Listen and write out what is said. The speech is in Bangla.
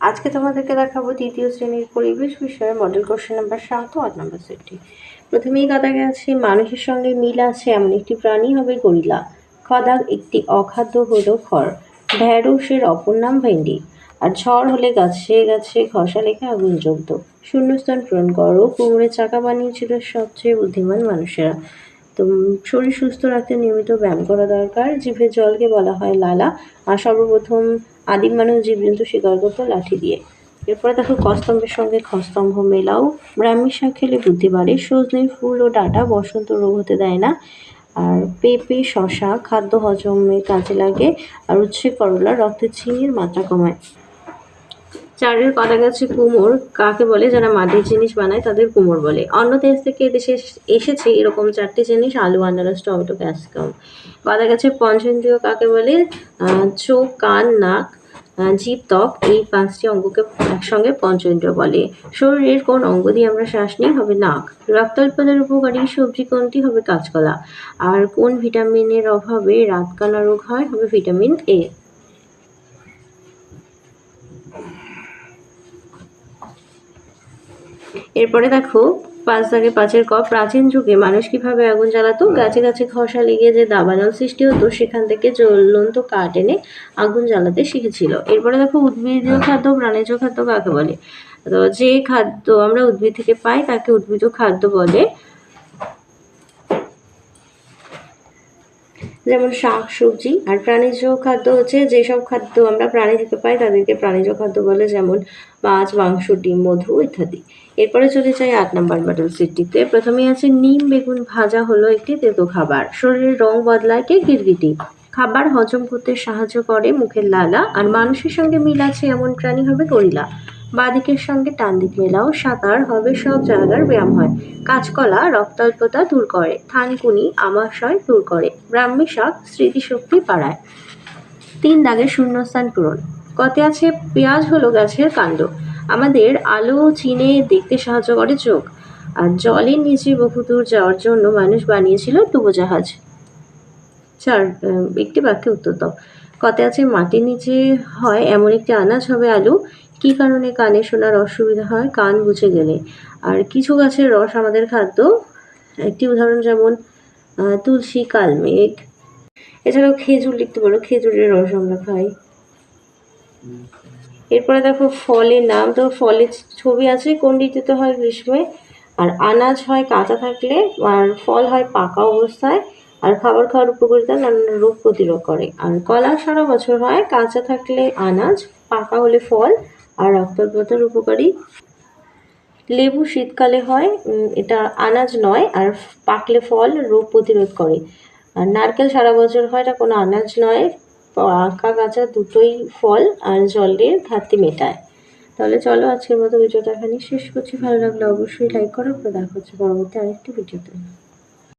আজকে তোমাদেরকে দেখাবো তৃতীয় শ্রেণির পরিবেশ বিষয়ে মডেল কোশ্চেন নাম্বার সাত ও আট নাম্বার সেটটি প্রথমেই কথা গেছে মানুষের সঙ্গে মিল আছে এমন একটি প্রাণী হবে গরিলা। খদাক একটি অখাদ্য হলো খড়। ঢ্যাঁড়সের অপর নাম ভেন্ডি। আর ঝড় হলে গাছে গাছে ঘষা লেখা আগুন জ্বলত। শূন্যস্থান পূরণ করো কুমড়ের চাকা বানিয়েছিল সবচেয়ে বুদ্ধিমান মানুষেরা। তো শরীর সুস্থ রাখতে নিয়মিত ব্যায়াম করা দরকার জিভের জলকে বলা হয় লালা। আর সর্বপ্রথম আদিম মানুষ জীবজন্তু শিকার করতো লাঠি দিয়ে। এরপরে দেখো, কস্তম্ভের সঙ্গে খস্তম্ভ মেলাও। ব্রাহ্মী শাক খেলে বুদ্ধি বাড়ে। সজনের ফুল ও ডাঁটা বসন্ত রোগ হতে দেয় না। আর পেঁপে শশা খাদ্য হজমে কাজে লাগে। আর উচ্ছে, করলা রক্তে চিনির মাত্রা কমায়। চারের কথা গেছে কুমোর। কাকে বলে? যারা মাটির জিনিস বানায় তাদের কুমোর বলে। অন্য দেশ থেকে এদেশে এসেছে এরকম চারটি জিনিস, আলু, আনারস, টমেটো, ক্যাপসিকাম। কথা গেছে পঞ্চেন্দ্রিয় কাকে বলে? চোখ, কান, নাক জিভ ত্বক এই পাঁচটি অঙ্গকে একসঙ্গে পঞ্চেন্দ্রিয় বলে। শরীরের কোন অঙ্গ দিয়ে আমরা শ্বাস নিই হবে নাক। রক্তাল্পদের উপকারী সবজি কোনটি হবে কাঁচকলা। আর কোন ভিটামিনের অভাবে রাতকানা রোগ হয় হবে ভিটামিন এ এরপরে দেখো পাঁচ দাগে পাঁচের ক প্রাচীন যুগে মানুষ কীভাবে আগুন জ্বালাতো? গাছে গাছে ঘষা লেগে যে দাবানল সৃষ্টি হতো সেখান থেকে জ্বলন্ত কাঠ এনে আগুন জ্বালাতে শিখেছিল। এরপরে দেখো উদ্ভিদ খাদ্য প্রাণীজ খাদ্য কাকে বলে? তো যে খাদ্য আমরা উদ্ভিদ থেকে পাই তাকে উদ্ভিদ খাদ্য বলে। যেমন শাক, সবজি আর প্রাণীজ খাদ্য হচ্ছে যেসব খাদ্য আমরা প্রাণী থেকে পাই তাদেরকে প্রাণীজ খাদ্য বলে, যেমন মাছ, মাংস, ডিম, মধু ইত্যাদি। এরপরে চলে যাই আট নাম্বার বাটল সিটটিতে প্রথমে আছে নিম, বেগুন ভাজা হলো একটি তেতো খাবার। শরীরের রং বদলায় কে গিরগিটি খাবার হজম করতে সাহায্য করে মুখের লালা আর মানুষের সঙ্গে মিল আছে এমন প্রাণী হবে গরিলা। বাদিকের সঙ্গে টান দিক মেলাও সাঁতার হবে, সব জায়গার ব্যায়াম হয়। কাঁচকলা, রক্তাল্পতা দূর করে। থানকুনি, আমাশয় দূর করে। ব্রাহ্মী শাক, স্মৃতিশক্তি বাড়ায়। তিন দাগে শূন্যস্থান পূরণ। কতে আছে পেঁয়াজ হলো গাছের কাণ্ড। আমাদের আলো চিনে দেখতে সাহায্য করে চোখ। আর জলের নিচে বহুদূর যাওয়ার জন্য মানুষ বানিয়েছিল ডুবোজাহাজ। চার একটি বাক্যে উত্তর দাও। কতে আছে মাটির নিচে হয় এমন একটি আনাজ হবে আলু। কি কারণে কানে শোনার অসুবিধা হয়? কান বুঝে গেলে। আর কিছু গাছের রস আমাদের খাদ্য। একটি উদাহরণ যেমন তুলসী, কালমেঘ। এছাড়াও খেজুর লিখতে পারো। খেজুরের রস আমরা খাই। এরপরে দেখো ফলের নাম। তো ফলের ছবি আছে কোন ঋতুতে হয় গ্রীষ্মে। আর আনাজ হয় কাঁচা থাকলে, আর ফল হয় পাকা অবস্থায়। আর খাবার খাওয়ার উপকারিতা নানান রোগ প্রতিরোধ করে। আর কলা সারা বছর হয় কাঁচা থাকলে আনাজ, পাকা হলে ফল। আর রক্তপ্রতার উপকারী। লেবু শীতকালে হয় এটা আনাজ নয়, আর পাকলে ফল রোগ প্রতিরোধ করে। আর নারকেল সারা বছর হয়, এটা কোনো আনাজ নয়, পাকা কাঁচা দুটোই ফল আর জলের ঘাটতি মেটায়। তাহলে চলো আজকের মতো ভিডিওটা এখানে শেষ করছি। ভালো লাগলে অবশ্যই লাইক করো দেখা হচ্ছে পরবর্তী আরেকটি ভিডিওতে।